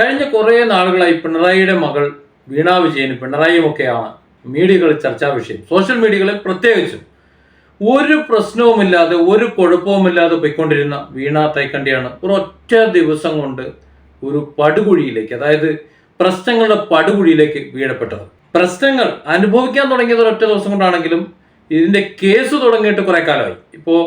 കഴിഞ്ഞ കുറേ നാളുകളായി പിണറായിയുടെ മകൾ വീണ വിജയനും പിണറായിയുമൊക്കെയാണ് മീഡിയകളിൽ ചർച്ചാ വിഷയം. സോഷ്യൽ മീഡിയകളിൽ പ്രത്യേകിച്ചും ഒരു പ്രശ്നവുമില്ലാതെ ഒരു കുഴപ്പവുമില്ലാതെ പോയിക്കൊണ്ടിരുന്ന വീണ തൈക്കണ്ടിയാണ് ഒരൊറ്റ ദിവസം കൊണ്ട് ഒരു പടുകുഴിയിലേക്ക് അതായത് പ്രശ്നങ്ങളുടെ പടുകുഴിയിലേക്ക് വീഴപ്പെട്ടത്. പ്രശ്നങ്ങൾ അനുഭവിക്കാൻ തുടങ്ങിയത് ഒരൊറ്റ ദിവസം കൊണ്ടാണെങ്കിലും ഇതിന്റെ കേസ് തുടങ്ങിയിട്ട് കുറേ കാലമായി. ഇപ്പോൾ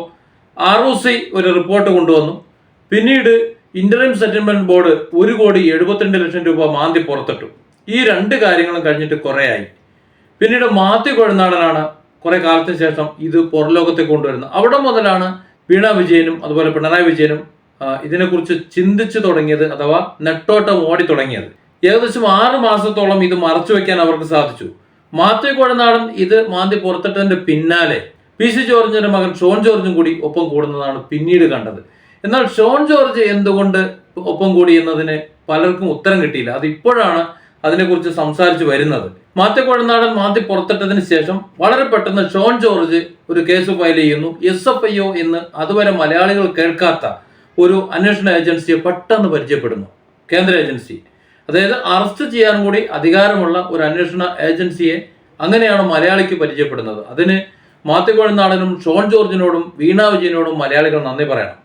ആർ ഒ സി ഒരു റിപ്പോർട്ട് കൊണ്ടുവന്നു. പിന്നീട് ഇന്റർം സെറ്റിൽമെന്റ് ബോർഡ് ഒരു കോടി എഴുപത്തിരണ്ട് ലക്ഷം രൂപ മാന്തി പുറത്തിട്ടു. ഈ രണ്ട് കാര്യങ്ങളും കഴിഞ്ഞിട്ട് കുറേയായി. പിന്നീട് മാത്യു കൊഴുന്നാടനാണ് കുറെ കാലത്തിന് ശേഷം ഇത് പുറലോകത്തേക്ക് കൊണ്ടുവരുന്നത്. അവിടെ മുതലാണ് വീണ വിജയനും അതുപോലെ പിണറായി വിജയനും ഇതിനെക്കുറിച്ച് ചിന്തിച്ചു തുടങ്ങിയത് അഥവാ നെട്ടോട്ടം ഓടി തുടങ്ങിയത്. ഏകദേശം ആറ് മാസത്തോളം ഇത് മറച്ചു വെക്കാൻ അവർക്ക് സാധിച്ചു. മാത്യു കൊഴുന്നാടൻ ഇത് മാന്തി പുറത്തിട്ടതിന്റെ പിന്നാലെ പി സി ജോർജിന്റെ മകൻ ഷോൺ ജോർജും കൂടി ഒപ്പം കൂടുന്നതാണ് പിന്നീട് കണ്ടത്. എന്നാൽ ഷോൺ ജോർജ് എന്തുകൊണ്ട് ഒപ്പം കൂടി എന്നതിന് പലർക്കും ഉത്തരം കിട്ടിയില്ല. അത് ഇപ്പോഴാണ് അതിനെക്കുറിച്ച് സംസാരിച്ചു വരുന്നത്. മാത്യു കൊഴനാടൻ മാന്തി പുറത്തിട്ടതിന് ശേഷം വളരെ പെട്ടെന്ന് ഷോൺ ജോർജ് ഒരു കേസ് ഫയൽ ചെയ്യുന്നു. എസ് എഫ് ഐ ഒ എന്ന് അതുവരെ മലയാളികൾ കേൾക്കാത്ത ഒരു അന്വേഷണ ഏജൻസിയെ പെട്ടെന്ന് പരിചയപ്പെടുന്നു. കേന്ദ്ര ഏജൻസി. അതായത് അറസ്റ്റ് ചെയ്യാൻ കൂടി അധികാരമുള്ള ഒരു അന്വേഷണ ഏജൻസിയെ അങ്ങനെയാണ് മലയാളിക്ക് പരിചയപ്പെടുന്നത്. അതിന് മാത്യു ഷോൺ ജോർജിനോടും വീണ വിജയനോടും മലയാളികൾ നന്ദി പറയണം.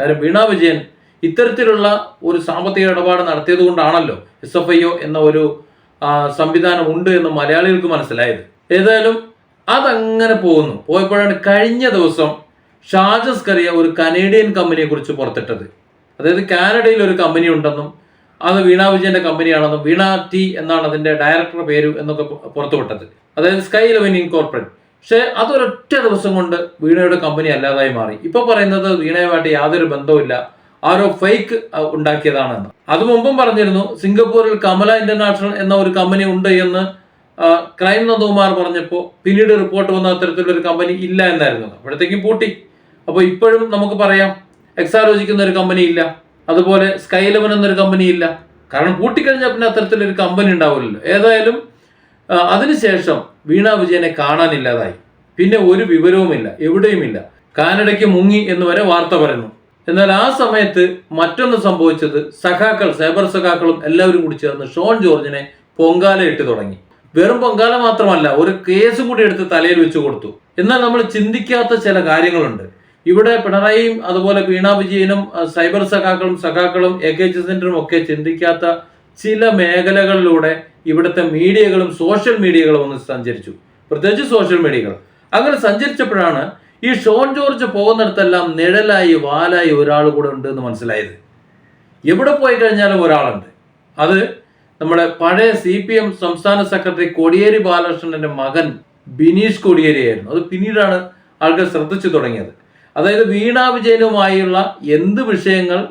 കാര്യം വീണ വിജയൻ ഇത്തരത്തിലുള്ള ഒരു സാമ്പത്തിക ഇടപാട് നടത്തിയത് കൊണ്ടാണല്ലോ എസ് എഫ് ഐ ഒ എന്ന ഒരു സംവിധാനം ഉണ്ട് എന്ന് മലയാളികൾക്ക് മനസ്സിലായത്. ഏതായാലും അതങ്ങനെ പോകുന്നു. പോയപ്പോഴാണ് കഴിഞ്ഞ ദിവസം ഷാജസ് കറിയ ഒരു കനേഡിയൻ കമ്പനിയെ കുറിച്ച് പുറത്തിട്ടത്. അതായത് കാനഡയിൽ ഒരു കമ്പനി ഉണ്ടെന്നും അത് വീണ വിജയന്റെ കമ്പനിയാണെന്നും വീണ ടി എന്നാണ് അതിന്റെ ഡയറക്ടറുടെ പേര് എന്നൊക്കെ പുറത്തുവിട്ടത്. അതായത് സ്കൈ ലെവൻ ഇൻകോർപ്പറേറ്റ്. പക്ഷേ അതൊരൊറ്റ ദിവസം കൊണ്ട് വീണയുടെ കമ്പനി അല്ലാതായി മാറി. ഇപ്പൊ പറയുന്നത് വീണയുമായിട്ട് യാതൊരു ബന്ധവുമില്ല. ആരോ ഫേക്ക് ഉണ്ടാക്കിയതാണെന്ന്. അത് മുമ്പും പറഞ്ഞിരുന്നു സിംഗപ്പൂരിൽ കമല ഇന്റർനാഷണൽ എന്ന ഒരു കമ്പനി ഉണ്ട് എന്ന് ക്രൈം നന്ദകുമാർ പറഞ്ഞപ്പോൾ പിന്നീട് റിപ്പോർട്ട് വന്ന അത്തരത്തിലൊരു കമ്പനി ഇല്ല എന്നായിരുന്നു. അപ്പോഴത്തേക്കും പൂട്ടി. അപ്പോൾ ഇപ്പോഴും നമുക്ക് പറയാം എക്സാലോചിക്കുന്ന ഒരു കമ്പനി ഇല്ല. അതുപോലെ സ്കൈ ലെവൻ എന്നൊരു കമ്പനി ഇല്ല. കാരണം പൂട്ടിക്കഴിഞ്ഞാൽ പിന്നെ അത്തരത്തിലൊരു കമ്പനി ഉണ്ടാവില്ലല്ലോ. ഏതായാലും അതിനുശേഷം വീണ വിജയനെ കാണാനില്ലാതായി പിന്നെ ഒരു വിവരവുമില്ല എവിടെയുമില്ല കാനഡയ്ക്ക് മുങ്ങി എന്ന് വരെ വാർത്ത പറയുന്നു എന്നാൽ ആ സമയത്ത് മറ്റൊന്ന് സംഭവിച്ചത് സഖാക്കൾ സൈബർ സഖാക്കളും എല്ലാവരും കൂടി ചേർന്ന് ഷോൺ ജോർജിനെ പൊങ്കാല ഇട്ട് തുടങ്ങി. വെറും പൊങ്കാല മാത്രമല്ല ഒരു കേസ് കൂടി എടുത്ത് തലയിൽ വെച്ചു കൊടുത്തു. എന്നാൽ നമ്മൾ ചിന്തിക്കാത്ത ചില കാര്യങ്ങളുണ്ട്. ഇവിടെ പിണറായിയും അതുപോലെ വീണ വിജയനും സൈബർ സഖാക്കളും സഖാക്കളും എ കെ ജി സെന്ററും ഒക്കെ ചിന്തിക്കാത്ത ചില മേഖലകളിലൂടെ ഇവിടുത്തെ മീഡിയകളും സോഷ്യൽ മീഡിയകളും ഒന്ന് സഞ്ചരിച്ചു. പ്രത്യേകിച്ച് സോഷ്യൽ മീഡിയകൾ. അങ്ങനെ സഞ്ചരിച്ചപ്പോഴാണ് ഈ ഷോൺ ജോർജ് പോകുന്നിടത്തെല്ലാം നിഴലായി വാലായി ഒരാൾ കൂടെ ഉണ്ട് എന്ന് മനസ്സിലായത്. എവിടെ പോയി കഴിഞ്ഞാലും ഒരാളുണ്ട്. അത് നമ്മുടെ പഴയ സി പി എം സംസ്ഥാന സെക്രട്ടറി കോടിയേരി ബാലകൃഷ്ണന്റെ മകൻ ബിനീഷ് കോടിയേരി ആയിരുന്നു അത് പിന്നീടാണ് ആൾക്കാർ ശ്രദ്ധിച്ചു തുടങ്ങിയത്. അതായത് വീണ വിജയനുമായുള്ള എന്ത് വിഷയങ്ങൾ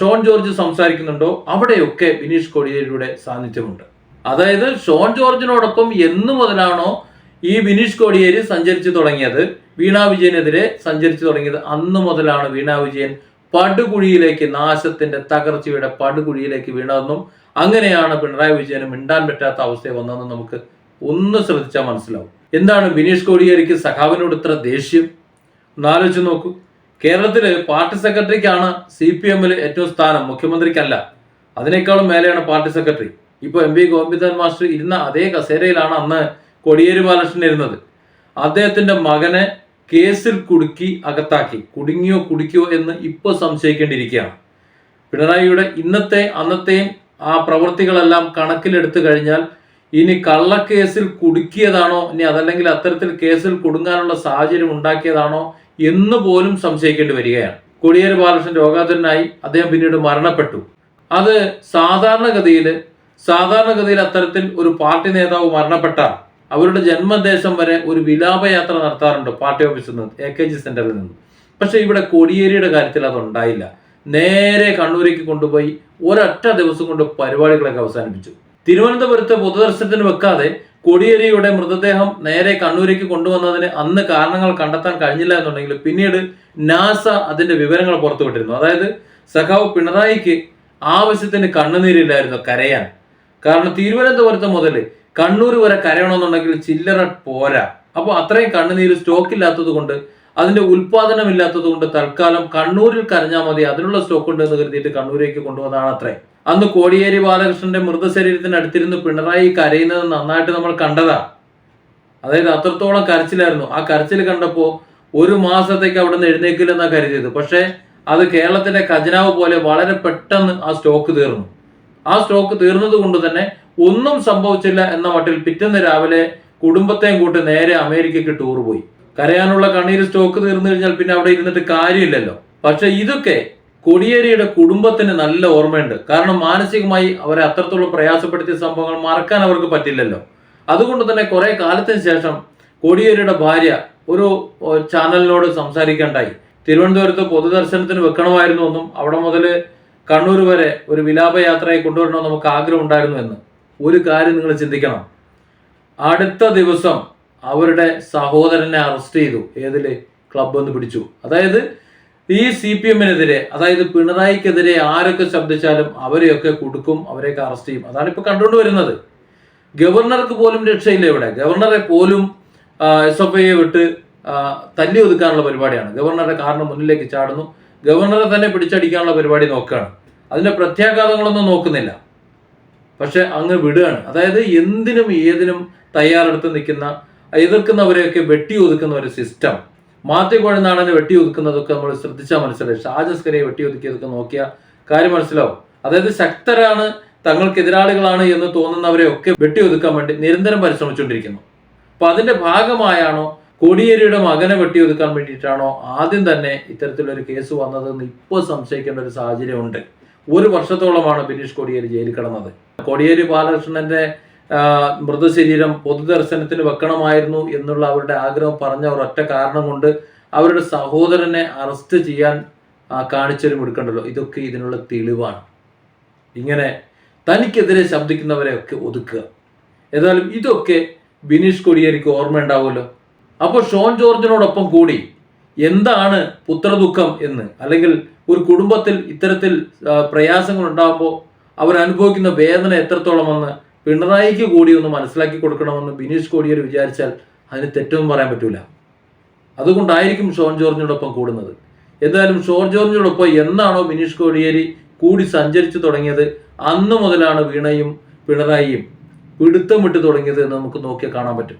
ഷോൺ ജോർജ് സംസാരിക്കുന്നുണ്ടോ അവിടെയൊക്കെ ബിനീഷ് കോടിയേരിയുടെ സാന്നിധ്യമുണ്ട്. അതായത് ഷോൺ ജോർജിനോടൊപ്പം എന്നു മുതലാണോ ഈ ബിനീഷ് കോടിയേരി സഞ്ചരിച്ചു തുടങ്ങിയത്? വീണ വിജയനെതിരെ സഞ്ചരിച്ചു തുടങ്ങിയത് അന്ന് മുതലാണ് വീണ വിജയൻ പടുകുഴിയിലേക്ക് നാശത്തിന്റെ തകർച്ചയുടെ പടുകുഴിയിലേക്ക് വീണതെന്നും അങ്ങനെയാണ് പിണറായി വിജയന് മിണ്ടാൻ പറ്റാത്ത അവസ്ഥ വന്നതെന്നും നമുക്ക് ഒന്ന് ശ്രദ്ധിച്ചാൽ മനസ്സിലാവും. എന്താണ് ബിനീഷ് കോടിയേരിക്ക് സഖാവിനോട് ഇത്ര ദേഷ്യം? ഒന്നാലോചിച്ച് നോക്കൂ. കേരളത്തിൽ പാർട്ടി സെക്രട്ടറിക്കാണ് സി പി എമ്മിൽ ഏറ്റവും സ്ഥാനം മുഖ്യമന്ത്രിക്കല്ല. അതിനേക്കാളും മേലെയാണ് പാർട്ടി സെക്രട്ടറി. ഇപ്പൊ എം വി ഗോപിനാഥൻ മാസ്റ്റർ ഇരുന്ന അതേ കസേരയിലാണ് അന്ന് കോടിയേരി ബാലകൃഷ്ണൻ ഇരുന്നത്. അദ്ദേഹത്തിന്റെ മകനെ കേസിൽ കുടുക്കി അകത്താക്കി. കുടുങ്ങിയോ കുടിക്കോ എന്ന് ഇപ്പോൾ സംശയിക്കേണ്ടിയിരിക്കുകയാണ്. പിണറായിയുടെ ഇന്നത്തെ അന്നത്തെയും ആ പ്രവൃത്തികളെല്ലാം കണക്കിലെടുത്തു കഴിഞ്ഞാൽ ഇനി കള്ളക്കേസിൽ കുടുക്കിയതാണോ ഇനി അതല്ലെങ്കിൽ അത്തരത്തിൽ കേസിൽ കുടുങ്ങാനുള്ള സാഹചര്യം ഉണ്ടാക്കിയതാണോ എന്ന് പോലും സംശയിക്കേണ്ടി വരികയാണ്. കോടിയേരി ബാലകൃഷ്ണൻ രോഗാതുരനായി അദ്ദേഹം പിന്നീട് മരണപ്പെട്ടു. അത് സാധാരണഗതിയിൽ സാധാരണഗതിയിൽ അത്തരത്തിൽ ഒരു പാർട്ടി നേതാവ് മരണപ്പെട്ട അവരുടെ ജന്മദേശം വരെ ഒരു വിലാപയാത്ര നടത്താറുണ്ട് പാർട്ടി ഓഫീസിൽ നിന്ന് എ കെ ജി സെന്ററിൽ നിന്ന്. പക്ഷെ ഇവിടെ കോടിയേരിയുടെ കാര്യത്തിൽ അതുണ്ടായില്ല. നേരെ കണ്ണൂരേക്ക് കൊണ്ടുപോയി ഒരൊറ്റ ദിവസം കൊണ്ട് പരിപാടികളൊക്കെ അവസാനിപ്പിച്ചു. തിരുവനന്തപുരത്ത് പൊതുദർശനത്തിന് വെക്കാതെ കോടിയേരിയുടെ മൃതദേഹം നേരെ കണ്ണൂരേക്ക് കൊണ്ടുവന്നതിന് അന്ന് കാരണങ്ങൾ കണ്ടെത്താൻ കഴിഞ്ഞില്ല എന്നുണ്ടെങ്കിൽ പിന്നീട് നാസ അതിന്റെ വിവരങ്ങൾ പുറത്തുവിട്ടിരുന്നു. അതായത് സഖാവ് പിണറായിക്ക് ആവശ്യത്തിന് കണ്ണുനീരില്ലായിരുന്നു കരയാൻ. കാരണം തിരുവനന്തപുരത്ത് മുതൽ കണ്ണൂർ വരെ കരയണമെന്നുണ്ടെങ്കിൽ ചില്ലറ പോരാ. അപ്പോൾ അത്രയും കണ്ണുനീര് സ്റ്റോക്ക് ഇല്ലാത്തത് കൊണ്ട് അതിന്റെ ഉൽപാദനം ഇല്ലാത്തത് കൊണ്ട് തൽക്കാലം കണ്ണൂരിൽ കരഞ്ഞാൽ മതി അതിനുള്ള സ്റ്റോക്ക് ഉണ്ട് എന്ന് കരുതിയിട്ട് കണ്ണൂരേക്ക് കൊണ്ടുവന്നതാണ് അത്രേ അന്ന് കോടിയേരി ബാലകൃഷ്ണന്റെ മൃതശരീരത്തിന് അടുത്തിരുന്ന് പിണറായി കരയുന്നത് നന്നായിട്ട് നമ്മൾ കണ്ടതാ. അതായത് അത്രത്തോളം കരച്ചിലായിരുന്നു. ആ കരച്ചിൽ കണ്ടപ്പോൾ ഒരു മാസത്തേക്ക് അവിടെ നിന്ന് എഴുന്നേക്കില്ലെന്നാ കരുതിയത്. പക്ഷേ അത് കേരളത്തിന്റെ ഖജനാവ് പോലെ വളരെ പെട്ടെന്ന് ആ സ്റ്റോക്ക് തീർന്നു. ആ സ്റ്റോക്ക് തീർന്നത് കൊണ്ട് തന്നെ ഒന്നും സംഭവിച്ചില്ല എന്ന മട്ടിൽ പിറ്റേന്ന് രാവിലെ കുടുംബത്തെയും കൂട്ടി നേരെ അമേരിക്കയ്ക്ക് ടൂർ പോയി. കരയാനുള്ള കണ്ണീര് സ്റ്റോക്ക് തീർന്നു കഴിഞ്ഞാൽ പിന്നെ അവിടെ ഇരുന്നിട്ട് കാര്യമില്ലല്ലോ. പക്ഷെ ഇതൊക്കെ കൊടിയേരിയുടെ കുടുംബത്തിന് നല്ല ഓർമ്മയുണ്ട്. കാരണം മാനസികമായി അവരെ അത്രത്തോളം പ്രയാസപ്പെടുത്തിയ സംഭവങ്ങൾ മറക്കാൻ അവർക്ക് പറ്റില്ലല്ലോ. അതുകൊണ്ട് തന്നെ കുറെ കാലത്തിന് ശേഷം കോടിയേരിയുടെ ഭാര്യ ഒരു ചാനലിനോട് സംസാരിക്കേണ്ടായി. തിരുവനന്തപുരത്ത് പൊതുദർശനത്തിന് വെക്കണമായിരുന്നു ഒന്നും അവിടെ മുതൽ കണ്ണൂർ വരെ ഒരു വിലാപയാത്രയെ കൊണ്ടുവരണമെന്ന് നമുക്ക് ആഗ്രഹം ഉണ്ടായിരുന്നു എന്ന്. ഒരു കാര്യം നിങ്ങൾ ചിന്തിക്കണം. അടുത്ത ദിവസം അവരുടെ സഹോദരനെ അറസ്റ്റ് ചെയ്തു. ഏതിൽ ക്ലബ് എന്ന് പിടിച്ചു. അതായത് ഈ സി പി എമ്മിനെതിരെ അതായത് പിണറായിക്കെതിരെ ആരൊക്കെ ശബ്ദിച്ചാലും അവരെയൊക്കെ കൊടുക്കും അവരെയൊക്കെ അറസ്റ്റ് ചെയ്യും. അതാണ് ഇപ്പൊ കണ്ടുകൊണ്ട് വരുന്നത്. ഗവർണർക്ക് പോലും രക്ഷയില്ല ഇവിടെ. ഗവർണറെ പോലും എസ് എഫ് ഐയെ വിട്ട് തല്ലി ഒതുക്കാനുള്ള പരിപാടിയാണ്. ഗവർണറുടെ കാറിന് മുന്നിലേക്ക് ചാടുന്നു. ഗവർണറെ തന്നെ പിടിച്ചടിക്കാനുള്ള പരിപാടി നോക്കുകയാണ്. അതിന്റെ പ്രത്യാഘാതങ്ങളൊന്നും നോക്കുന്നില്ല. പക്ഷെ അങ്ങ് വിടുകയാണ്. അതായത് എന്തിനും ഏതിനും തയ്യാറെടുത്ത് നിൽക്കുന്ന എതിർക്കുന്നവരെയൊക്കെ വെട്ടി ഒതുക്കുന്ന ഒരു സിസ്റ്റം മാത്യു നാടനെ വെട്ടി ഒതുക്കുന്നതൊക്കെ നമ്മൾ ശ്രദ്ധിച്ചാൽ മനസ്സിലായി. ഷാജസ്കരെ വെട്ടി ഒതുക്കിയതൊക്കെ നോക്കിയ കാര്യം മനസ്സിലാവും. അതായത് ശക്തരാണ് തങ്ങൾക്ക് എതിരാളികളാണ് എന്ന് തോന്നുന്നവരെയൊക്കെ വെട്ടി ഒതുക്കാൻ വേണ്ടി നിരന്തരം പരിശ്രമിച്ചുകൊണ്ടിരിക്കുന്നു. അപ്പൊ അതിന്റെ ഭാഗമായാണോ കോടിയേരിയുടെ മകനെ വെട്ടി ഒതുക്കാൻ വേണ്ടിയിട്ടാണോ ആദ്യം തന്നെ ഇത്തരത്തിലൊരു കേസ് വന്നതെന്ന് ഇപ്പോൾ സംശയിക്കേണ്ട ഒരു സാഹചര്യമുണ്ട്. ഒരു വർഷത്തോളമാണ് ബിനീഷ് കോടിയേരി ജയിലിൽ കിടന്നത്. കോടിയേരി ബാലകൃഷ്ണന്റെ മൃതശരീരം പൊതുദർശനത്തിന് വെക്കണമായിരുന്നു എന്നുള്ള അവരുടെ ആഗ്രഹം പറഞ്ഞ ഒരൊറ്റ കാരണം കൊണ്ട് അവരുടെ സഹോദരനെ അറസ്റ്റ് ചെയ്യാൻ കാണിച്ചൊരു മിടുക്കണ്ടല്ലോ ഇതൊക്കെ ഇതിനുള്ള തെളിവാണ്. ഇങ്ങനെ തനിക്കെതിരെ ശബ്ദിക്കുന്നവരെയൊക്കെ ഒതുക്കുക. ഏതായാലും ഇതൊക്കെ ബിനീഷ് കൊടിയേരിക്ക് ഓർമ്മയുണ്ടാവുമല്ലോ. അപ്പോൾ ഷോൺ ജോർജിനോടൊപ്പം കൂടി എന്താണ് പുത്രദുഃഖം എന്ന്? അല്ലെങ്കിൽ ഒരു കുടുംബത്തിൽ ഇത്തരത്തിൽ പ്രയാസങ്ങൾ ഉണ്ടാകുമ്പോൾ അവർ അനുഭവിക്കുന്ന വേദന എത്രത്തോളമെന്ന് പിണറായിക്ക് കൂടി ഒന്ന് മനസ്സിലാക്കി കൊടുക്കണമെന്ന് ബിനീഷ് കോടിയേരി വിചാരിച്ചാൽ അതിന് തെറ്റൊന്നും പറയാൻ പറ്റൂല. അതുകൊണ്ടായിരിക്കും ഷോൺ ജോർജിനോടൊപ്പം കൂടുന്നത്. എന്തായാലും ഷോൺ ജോർജിനോടൊപ്പം എന്നാണോ ബിനീഷ് കോടിയേരി കൂടി സഞ്ചരിച്ചു തുടങ്ങിയത്? അന്ന് മുതലാണ് വീണയും പിണറായിയും പിടുത്തം വിട്ടു തുടങ്ങിയത് എന്ന് നമുക്ക് നോക്കിയാൽ കാണാൻ പറ്റും.